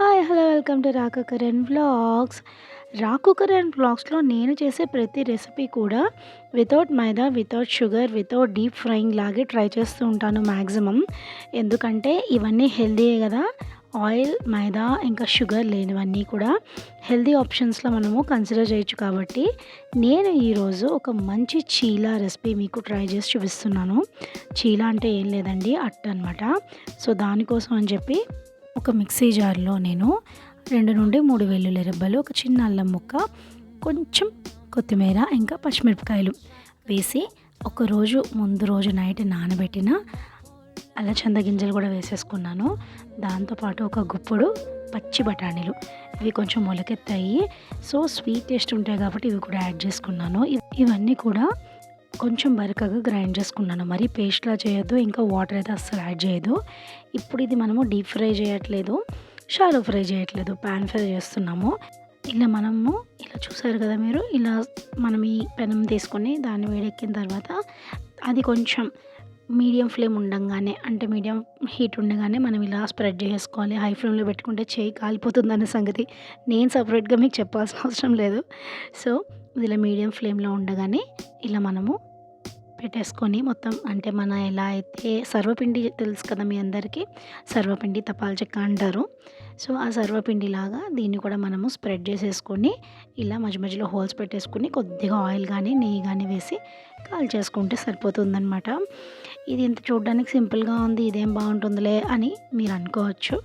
Hi hello welcome to రాకు Karan vlogs. రాకు కరణ్ వ్లాగ్స్లో నేను చేసే ప్రతి రెసిపీ కూడా without maida without sugar without deep frying లాగే ట్రై చేస్తూ ఉంటాను మ్యాక్సిమం ఎందుకంటే ఇవన్నీ హెల్దీయే కదా ఆయిల్ మైదా ఇంకా షుగర్ లేనివన్నీ కూడా హెల్దీ ఆప్షన్స్లో మనము కన్సిడర్ చేయొచ్చు కాబట్టి నేను ఈరోజు ఒక మంచి చీలా రెసిపీ మీకు ట్రై చేసి చూపిస్తున్నాను. చీలా అంటే ఏం లేదండి అట్ట అనమాట సో దానికోసం అని చెప్పి ఒక మిక్సీ జార్లో నేను రెండు నుండి మూడు వెల్లుల్లి రెబ్బలు ఒక చిన్న అల్లం ముక్క కొంచెం కొత్తిమీర ఇంకా పచ్చిమిరపకాయలు వేసి ఒకరోజు ముందు రోజు నైట్ నానబెట్టిన అల్లచంద గింజలు కూడా వేసేసుకున్నాను. దాంతోపాటు ఒక గుప్పుడు పచ్చి బఠానీలు. ఇవి కొంచెం మొలకెత్తాయి సో స్వీట్ టేస్ట్ ఉంటాయి కాబట్టి ఇవి కూడా యాడ్ చేసుకున్నాను. ఇవన్నీ కూడా కొంచెం బరకగా గ్రైండ్ చేసుకున్నాను. మరి పేస్ట్లా చేయొద్దు ఇంకా వాటర్ అయితే అస్సలు యాడ్ చేయదు ఇప్పుడు ఇది మనము డీప్ ఫ్రై చేయట్లేదు షాలో ఫ్రై చేయట్లేదు పాన్ ఫ్రై చేస్తున్నాము. ఇలా మనము ఇలా చూసారు కదా మీరు ఇలా మనం ఈ పెనం తీసుకొని దాన్ని వేడెక్కిన తర్వాత అది కొంచెం మీడియం ఫ్లేమ్ ఉండగానే అంటే మీడియం హీట్ ఉండగానే మనం ఇలా స్ప్రెడ్ చేసుకోవాలి. హై ఫ్లేమ్లో పెట్టుకుంటే చేయి కాలిపోతుంది అనే సంగతి నేను సపరేట్గా మీకు చెప్పాల్సిన అవసరం లేదు. సో ఇలా మీడియం ఫ్లేమ్లో ఉండగానే ఇలా మనము పెట్టేసుకొని మొత్తం అంటే మన ఎలా అయితే సర్వపిండి తెలుసు కదా మీ అందరికీ? సర్వపిండి తపాల చెక్క అంటారు. సో ఆ సర్వపిండి లాగా దీన్ని కూడా మనము స్ప్రెడ్ చేసేసుకొని ఇలా మధ్య మధ్యలో హోల్స్ పెట్టేసుకొని కొద్దిగా ఆయిల్ కానీ నెయ్యి కానీ వేసి కాల్ చేసుకుంటే సరిపోతుందనమాట ఇది ఇంత చూడడానికి సింపుల్గా ఉంది ఇదేం బాగుంటుందిలే అని మీరు అనుకోవచ్చు.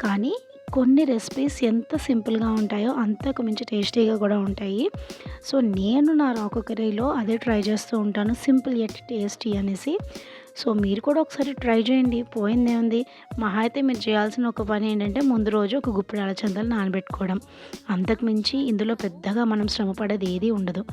కానీ కొన్ని రెసిపీస్ ఎంత సింపుల్గా ఉంటాయో అంతకు మించి టేస్టీగా కూడా ఉంటాయి. సో నేను నా రాకు కర్రీలో అదే ట్రై చేస్తూ ఉంటాను. సింపుల్ ఎట్ టేస్టీ అనేసి. సో మీరు కూడా ఒకసారి ట్రై చేయండి. పోయిందే ఉంది మహా అయితే మీరు చేయాల్సిన ఒక పని ఏంటంటే ముందు రోజు ఒక గుప్పిడి అలచందలు నానబెట్టుకోవడం. అంతకుమించి ఇందులో పెద్దగా మనం శ్రమ పడేది ఏది ఉండదు.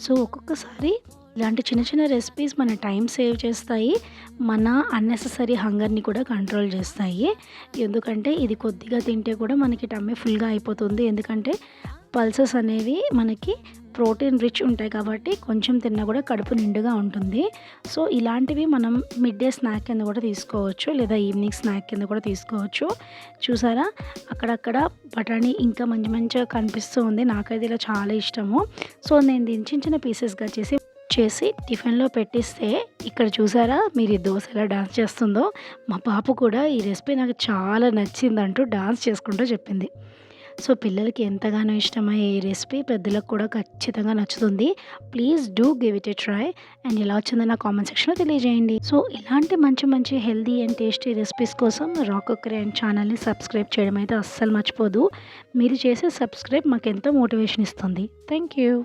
సో ఒక్కొక్కసారి ఇలాంటి చిన్న చిన్న రెసిపీస్ మన టైం సేవ్ చేస్తాయి. మన అన్నెసెసరీ హంగర్ని కూడా కంట్రోల్ చేస్తాయి. ఎందుకంటే ఇది కొద్దిగా తింటే కూడా మనకి టమ్మే ఫుల్గా అయిపోతుంది. ఎందుకంటే పల్సెస్ అనేవి మనకి ప్రోటీన్ రిచ్ ఉంటాయి కాబట్టి కొంచెం తిన్నా కూడా కడుపు నిండుగా ఉంటుంది. సో ఇలాంటివి మనం మిడ్ డే స్నాక్ కింద కూడా తీసుకోవచ్చు. లేదా ఈవినింగ్ స్నాక్ కింద కూడా తీసుకోవచ్చు. చూసారా? అక్కడక్కడ బఠానీ ఇంకా మంచి మంచిగా కనిపిస్తూ ఉంది. నాకైతే ఇలా చాలా ఇష్టము. సో నేను దీన్ని చిన్న చిన్న పీసెస్గా చేసి చేసి టిఫిన్లో పెట్టిస్తే ఇక్కడ చూసారా మీరు ఈ దోశ ఎలా డాన్స్ చేస్తుందో? మా పాప కూడా ఈ రెసిపీ నాకు చాలా నచ్చిందంటూ డాన్స్ చేసుకుంటూ చెప్పింది. సో పిల్లలకి ఎంతగానో ఇష్టమయ్యే ఈ రెసిపీ పెద్దలకు కూడా ఖచ్చితంగా నచ్చుతుంది. Please do give it a try and ఎలా వచ్చిందో నా కామెంట్ సెక్షన్లో తెలియజేయండి. సో ఇలాంటి మంచి మంచి హెల్దీ అండ్ టేస్టీ రెసిపీస్ కోసం రాక్ అండ్ ఛానల్ని సబ్స్క్రైబ్ చేయడం అయితే అస్సలు మర్చిపోదు. మీరు చేసే సబ్స్క్రైబ్ మాకు ఎంతో మోటివేషన్ ఇస్తుంది. Thank you